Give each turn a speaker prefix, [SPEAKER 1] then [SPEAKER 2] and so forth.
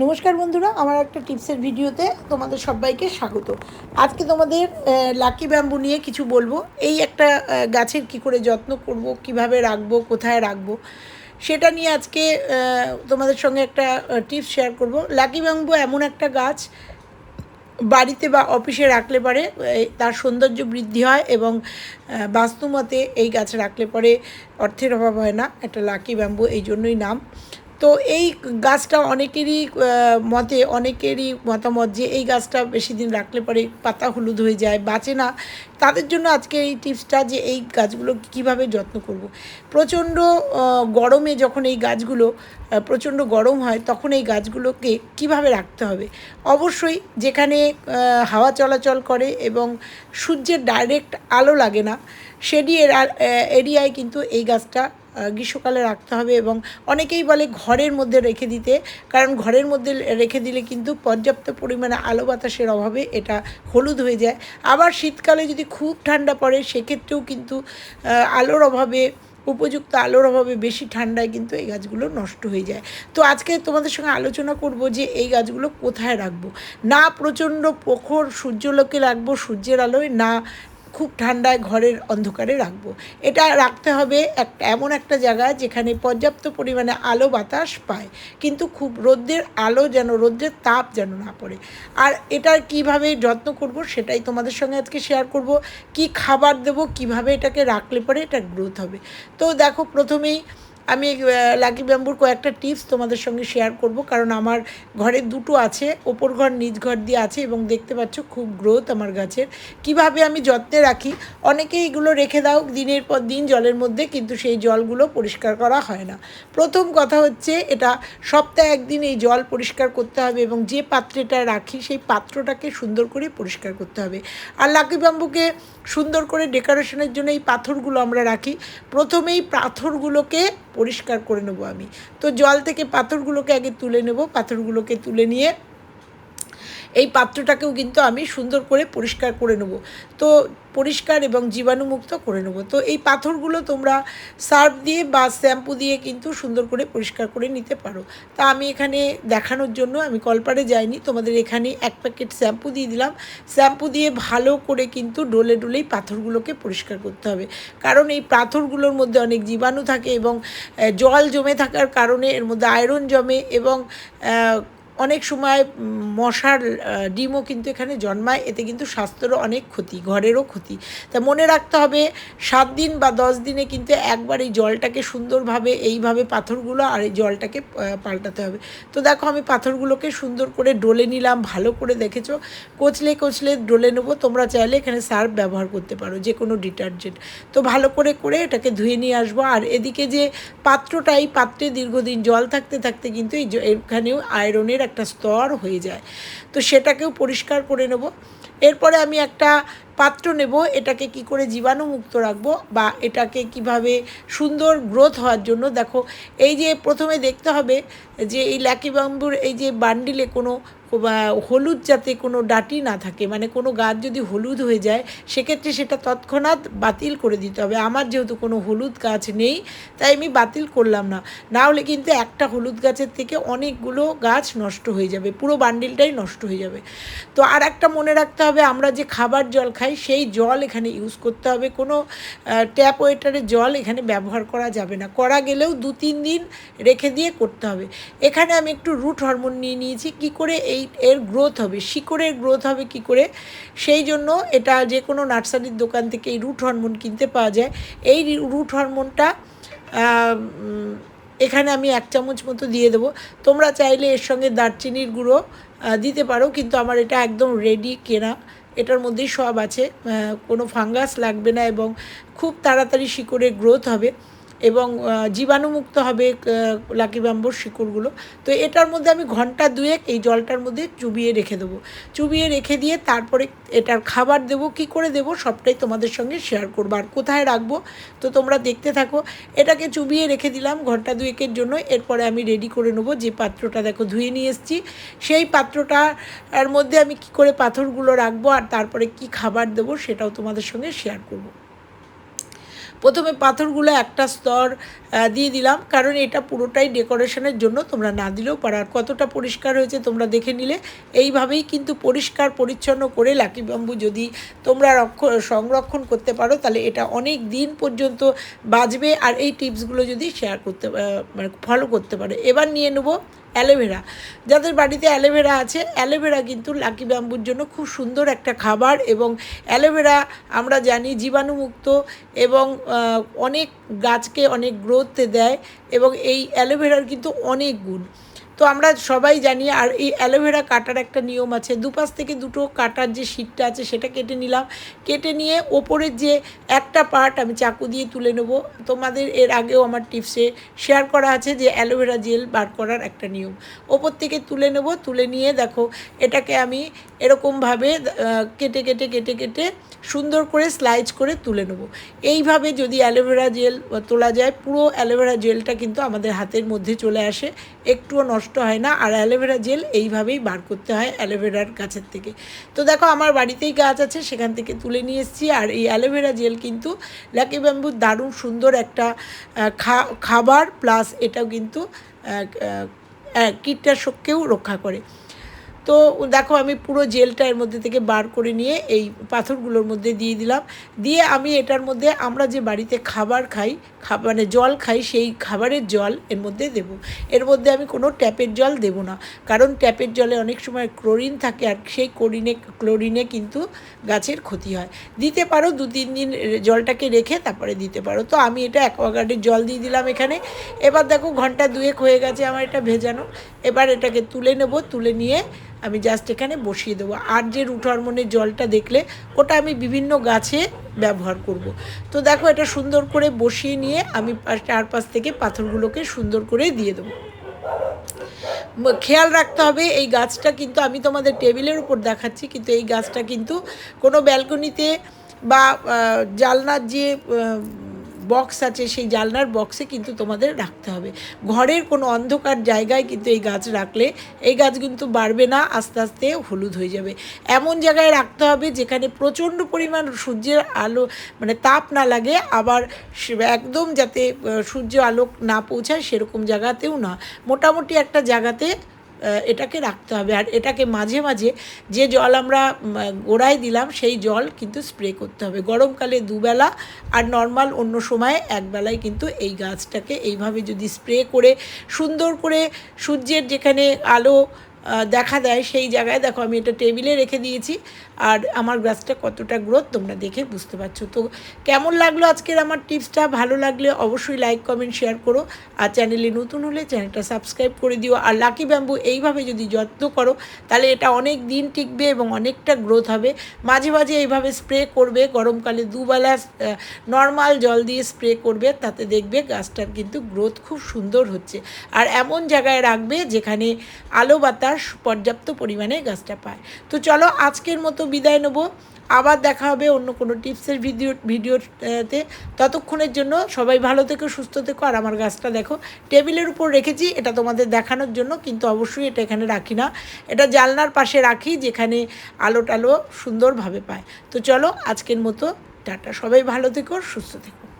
[SPEAKER 1] নমস্কার বন্ধুরা, আমার একটা টিপসের ভিডিওতে তোমাদের সবাইকে স্বাগত। আজকে তোমাদের লাকি ব্যাম্বু নিয়ে কিছু বলব। এই একটা গাছের কি করে যত্ন করব, কীভাবে রাখব, কোথায় রাখব, সেটা নিয়ে আজকে তোমাদের সঙ্গে একটা টিপস শেয়ার করব। লাকি ব্যাম্বু এমন একটা গাছ, বাড়িতে বা অফিসে রাখলে পরে তার সৌন্দর্য বৃদ্ধি হয় এবং বাস্তুমতে এই গাছ রাখলে পরে অর্থের অভাব হয় না। একটা লাকি ব্যাম্বু, এই জন্যই নাম। তো এই গাছটা অনেকেরই মতে, অনেকেরই মতামত যে এই গাছটা বেশি দিন রাখলে পরে পাতা হলুদ হয়ে যায়, বাঁচে না তাদের জন্য আজকে এই টিপসটা যে এই গাছগুলো কীভাবে যত্ন করব। প্রচণ্ড গরমে যখন এই গাছগুলো প্রচণ্ড গরম হয়, তখন এই গাছগুলোকে কীভাবে রাখতে হবে অবশ্যই যেখানে হাওয়া চলাচল করে এবং সূর্যের ডাইরেক্ট আলো লাগে না সেডি এরিয়ায় কিন্তু এই গাছটা গ্রীষ্মকালে রাখতে হবে এবং অনেকেই বলে ঘরের মধ্যে রেখে দিতে, কারণ ঘরের মধ্যে রেখে দিলে কিন্তু পর্যাপ্ত পরিমাণে আলো বাতাসের অভাবে এটা হলুদ হয়ে যায়। আবার শীতকালে যদি খুব ঠান্ডা পড়ে, সেক্ষেত্রেও কিন্তু আলোর অভাবে, উপযুক্ত আলোর অভাবে বেশি ঠান্ডায় কিন্তু এই গাছগুলো নষ্ট হয়ে যায়। তো আজকে তোমাদের সঙ্গে আলোচনা করব যে এই গাছগুলো কোথায় রাখব? না প্রচণ্ড প্রখর সূর্যলোকে রাখব সূর্যের আলোয়, না খুব ঠান্ডায় ঘরের অন্ধকারে রাখব। এটা রাখতে হবে একটা এমন একটা জায়গায় যেখানে পর্যাপ্ত পরিমাণে আলো বাতাস পায়, কিন্তু খুব রোদ্রের আলো যেন, রোদ্রের তাপ যেন না পড়ে। আর এটার কীভাবে যত্ন করব সেটাই তোমাদের সঙ্গে আজকে শেয়ার করব। কি খাবার দেব, কীভাবে এটাকে রাখলে পরে এটা গ্রোথ হবে। তো দেখো, প্রথমেই আমি লাকি ব্যাম্বুর কয়েকটা টিপস তোমাদের সঙ্গে শেয়ার করব, কারণ আমার ঘরে দুটো আছে, ওপর ঘর, নিচ ঘর দিয়ে আছে এবং দেখতে পাচ্ছ খুব গ্রোথ আমার গাছের। কীভাবে আমি যত্নে রাখি? অনেকে এগুলো রেখে দাও দিনের পর দিন জলের মধ্যে, কিন্তু সেই জলগুলো পরিষ্কার করা হয় না। প্রথম কথা হচ্ছে এটা, সপ্তাহে একদিন এই জল পরিষ্কার করতে হবে এবং যে পাত্রেটা রাখি, সেই পাত্রটাকে সুন্দর করে পরিষ্কার করতে হবে। আর লাকি ব্যাম্বুকে সুন্দর করে ডেকোরেশনের জন্য এই পাথরগুলো আমরা রাখি। প্রথমেই পাথরগুলোকে পরিষ্কার করে নেব আমি। তো জল থেকে পাথরগুলোকে আগে তুলে নেব পাথরগুলোকে তুলে নিয়ে এই পাত্রটাকেও কিন্তু আমি সুন্দর করে পরিষ্কার করে নেব। তো পরিষ্কার এবং জীবাণুমুক্ত করে নেব। তো এই পাথরগুলো তোমরা সার্ফ দিয়ে বা শ্যাম্পু দিয়ে কিন্তু সুন্দর করে পরিষ্কার করে নিতে পারো। তা আমি এখানে দেখানোর জন্য আমি কলপারে যাইনি, তোমাদের এখানে এক প্যাকেট শ্যাম্পু দিয়ে দিলাম। শ্যাম্পু দিয়ে ভালো করে কিন্তু ডোলে ডোলেই পাথরগুলোকে পরিষ্কার করতে হবে। কারণ এই পাথরগুলোর মধ্যে অনেক জীবাণু থাকে এবং জল জমে থাকার কারণে এর মধ্যে আয়রন জমে এবং অনেক সময় মশার ডিমও কিন্তু এখানে জন্মায়, এতে কিন্তু স্বাস্থ্যেরও অনেক ক্ষতি, ঘরেরও ক্ষতি। তা মনে রাখতে হবে, সাত দিন বা দশ দিনে কিন্তু একবার এই জলটাকে সুন্দরভাবে, এইভাবে পাথরগুলো আর এই জলটাকে পাল্টাতে হবে। তো দেখো, আমি পাথরগুলোকে সুন্দর করে ডলে নিলাম, ভালো করে দেখেছ। কচলে কচলে ডলে নেব, তোমরা চাইলে এখানে সার্ফ ব্যবহার করতে পারো যে কোনো ডিটারজেন্ট। তো ভালো করে করে এটাকে ধুয়ে নিয়ে আসব, আর এদিকে যে পাত্রটা, এই পাত্রে দীর্ঘদিন জল থাকতে থাকতে কিন্তু এই এখানেও আয়রনের একটা স্তর হয়ে যায়। তো সেটাকেও পরিষ্কার করে নেব। এরপরে আমি একটা পাত্র নেব, এটাকে কি করে জীবাণুমুক্ত রাখব বা এটাকে কীভাবে সুন্দর গ্রোথ হওয়ার জন্য। দেখো, এই যে প্রথমে দেখতে হবে যে এই ল্যাকিবাম্বুর এই যে বান্ডিলে কোনো হলুদ যাতে কোনো ডাটি না থাকে মানে কোনো গাছ যদি হলুদ হয়ে যায়, সেক্ষেত্রে সেটা তৎক্ষণাৎ বাতিল করে দিতে হবে। আমার যেহেতু কোনো হলুদ গাছ নেই, তাই আমি বাতিল করলাম না। না হলে কিন্তু একটা হলুদ গাছের থেকে অনেকগুলো গাছ নষ্ট হয়ে যাবে, পুরো বান্ডিলটাই নষ্ট হয়ে যাবে। তো আর একটা মনে রাখতে হবে, আমরা যে খাবার জল খাই, সেই জল এখানে ইউজ করতে হবে। কোনো ট্যাপ ওয়েটারের জল এখানে ব্যবহার করা যাবে না। করা গেলেও দু তিন দিন রেখে দিয়ে করতে হবে। এখানে আমি একটু রুট হরমোন নিয়ে নিয়েছি। কি করে এই এর গ্রোথ হবে, শিকড়ের গ্রোথ হবে কি করে? সেই জন্য এটা যে কোনো নার্সারির দোকান থেকে এই রুট হরমোন কিনতে পাওয়া যায়। এই রুট হরমোনটা এখানে আমি এক চামচ মতো দিয়ে দেবো। তোমরা চাইলে এর সঙ্গে দারচিনির গুঁড়ো দিতে পারো, কিন্তু আমার এটা একদম রেডি কেনা। এটার মধ্যেই সব আছে কোনো ফাঙ্গাস লাগবে না এবং খুব তাড়াতাড়ি শিকড়ে গ্রোথ হবে। এবং জীবাণুমুক্ত হবে লাকি ব্যাম্বোর শিকড়গুলো। তো এটার মধ্যে আমি ঘণ্টা দুয়েক এই জলটার মধ্যে চুবিয়ে রেখে দেবো। চুবিয়ে রেখে দিয়ে তারপরে এটার খাবার দেবো, কি করে দেবো সবটাই তোমাদের সঙ্গে শেয়ার করব। আর কোথায় রাখব? তো তোমরা দেখতে থাকো। এটাকে চুবিয়ে রেখে দিলাম ঘণ্টা দুয়েকের জন্য। এরপরে আমি রেডি করে নেব যে পাত্রটা দেখো ধুয়ে নিয়ে এসেছি। সেই পাত্রটার মধ্যে আমি কি করে পাথরগুলো রাখব আর তারপরে কি খাবার দেবো সেটাও তোমাদের সঙ্গে শেয়ার করব। প্রথমে পাথরগুলো একটা স্তর দিয়ে দিলাম। কারণ এটা পুরোটাই ডেকোরেশনের জন্য তোমরা না দিলেও পারো। আর কতটা পরিষ্কার হয়েছে তোমরা দেখে নিলে, এইভাবেই কিন্তু পরিষ্কার, পরিচ্ছন্ন করে লাকি বাম্বু যদি তোমরা রক্ষ, সংরক্ষণ করতে পারো, তাহলে এটা অনেক দিন পর্যন্ত বাঁচবে। আর এই টিপসগুলো যদি শেয়ার করতে মানে ফলো করতে পারে। এবার নিয়ে নেব অ্যালোভেরা। যাদের বাড়িতে অ্যালোভেরা আছে, অ্যালোভেরা কিন্তু লাকি ব্যাম্বুর জন্য খুব সুন্দর একটা খাবার এবং অ্যালোভেরা আমরা জানি জীবাণুমুক্ত এবং অনেক গাছকে অনেক গ্রোথ দেয় এবং এই অ্যালোভেরার কিন্তু অনেক গুণ। তো আমরা সবাই জানি, আর এই অ্যালোভেরা কাটার একটা নিয়ম আছে, দুপাশ থেকে দুটো কাটার যে শীটটা আছে সেটা কেটে নিলাম। কেটে নিয়ে ওপরের যে একটা পার্ট আমি চাকু দিয়ে তুলে নেব। তোমাদের এর আগেও আমার টিপসে শেয়ার করা আছে যে অ্যালোভেরা জেল বার করার একটা নিয়ম। ওপর থেকে তুলে নেব, তুলে নিয়ে দেখো, এটাকে আমি এরকমভাবে কেটে কেটে কেটে কেটে সুন্দর করে স্লাইজ করে তুলে নেব। এইভাবে যদি অ্যালোভেরা জেল তোলা যায়, পুরো অ্যালোভেরা জেলটা কিন্তু আমাদের হাতের মধ্যে চলে আসে। একটুও নষ্ট হয় না, আর অ্যালোভেরা জেল এইভাবেই বার করতে হয় অ্যালোভেরার গাছের থেকে। তো দেখো, আমার বাড়িতেই গাছ আছে, সেখান থেকে তুলে নিয়ে এসেছি। আর এই অ্যালোভেরা জেল কিন্তু লাকি ব্যাম্বুর দারুণ সুন্দর একটা খাবার প্লাস এটাও কিন্তু কীটনাশককেও রক্ষা করে। তো দেখো আমি পুরো জেলটা এর মধ্যে থেকে বার করে নিয়ে এই পাথরগুলোর মধ্যে দিয়ে দিলাম। দিয়ে আমি এটার মধ্যে আমরা যে বাড়িতে খাবার খাই মানে জল খাই, সেই খাবারের জল এর মধ্যে দেব। এর মধ্যে আমি কোনো ট্যাপের জল দেব না। কারণ ট্যাপের জলে অনেক সময় ক্লোরিন থাকে আর সেই ক্লোরিনে ক্লোরিনে কিন্তু গাছের ক্ষতি হয়। দিতে পারো দু তিন দিন জলটাকে রেখে তারপরে দিতে পারো। তো আমি এটা অ্যাকোয়াগার্ডের জল দিয়ে দিলাম এখানে। এবার দেখো ঘণ্টা দুয়েক হয়ে গেছে আমার এটা ভেজানো। এবার এটাকে তুলে নেব, তুলে নিয়ে আমি জাস্ট এখানে বসিয়ে দেবো আর যে রুট হরমোনের জলটা দেখলে, ওটা আমি বিভিন্ন গাছে ব্যবহার করব। তো দেখো, এটা সুন্দর করে বসিয়ে নিয়ে আমি চারপাশ থেকে পাথরগুলোকে সুন্দর করে দিয়ে দেবো খেয়াল রাখতে হবে, এই গাছটা কিন্তু আমি তোমাদের টেবিলের উপর দেখাচ্ছি, কিন্তু এই গাছটা কিন্তু কোনো ব্যালকনিতে বা জালনার যে বক্স আছে, সেই জালনার বক্সে কিন্তু তোমাদের রাখতে হবে। ঘরের কোনো অন্ধকার জায়গায় কিন্তু এই গাছ রাখলে এই গাছ কিন্তু বাড়বে না, আস্তে আস্তে হলুদ হয়ে যাবে। এমন জায়গায় রাখতে হবে যেখানে প্রচণ্ড পরিমাণ সূর্যের আলো মানে তাপ না লাগে, আবার একদম যাতে সূর্য আলোক না পৌঁছায় সেরকম জায়গাতেও না। মোটামুটি একটা জায়গাতে এটাকে রাখতে হবে। আর এটাকে মাঝে মাঝে যে জল আমরা গোড়ায় দিলাম, সেই জল কিন্তু স্প্রে করতে হবে। গরমকালে দুবেলা আর নর্মাল অন্য সময়ে একবেলায় কিন্তু এই গাছটাকে এইভাবে যদি স্প্রে করে, সুন্দর করে সূর্যের যেখানে আলো দেখা দেয় সেই জায়গায়। দেখো, আমি এটা টেবিলে রেখে দিয়েছি। আর আমার গাছটা কতটা গ্রোথ তোমরা দেখে বুঝতে পারছ। তো কেমন লাগল আজকের আমার টিপসটা? ভালো লাগলে অবশ্যই লাইক, কমেন্ট, শেয়ার করো। আর চ্যানেলে নতুন হলে চ্যানেলটা সাবস্ক্রাইব করে দিও। আর লাকি ব্যাম্বু এইভাবে যদি যত্ন করো, তাহলে এটা অনেক দিন টিকবে এবং অনেকটা গ্রোথ হবে। মাঝে মাঝে এইভাবে স্প্রে করবে। গরমকালে দুবেলা নর্মাল জল দিয়ে স্প্রে করবে। তাতে দেখবে গাছটার কিন্তু গ্রোথ খুব সুন্দর হচ্ছে। আর এমন জায়গায় রাখবে যেখানে আলো বাতাস পর্যাপ্ত পরিমাণে গাছটা পায়। তো চলো আজকের মতো বিদায় নেব। আবার দেখা হবে অন্য কোনো টিপসের ভিডিও, ভিডিওতে। ততক্ষণের জন্য সবাই ভালো থেকো, সুস্থ থেকো। আর আমার গাছটা দেখো, টেবিলের উপর রেখেছি, এটা তোমাদের দেখানোর জন্য, কিন্তু অবশ্যই এটা এখানে রাখি না। এটা জানলার পাশে রাখি, যেখানে আলো টালো সুন্দরভাবে পায়। তো চলো আজকের মতো, টাটা। সবাই ভালো থেকো, সুস্থ থেকো।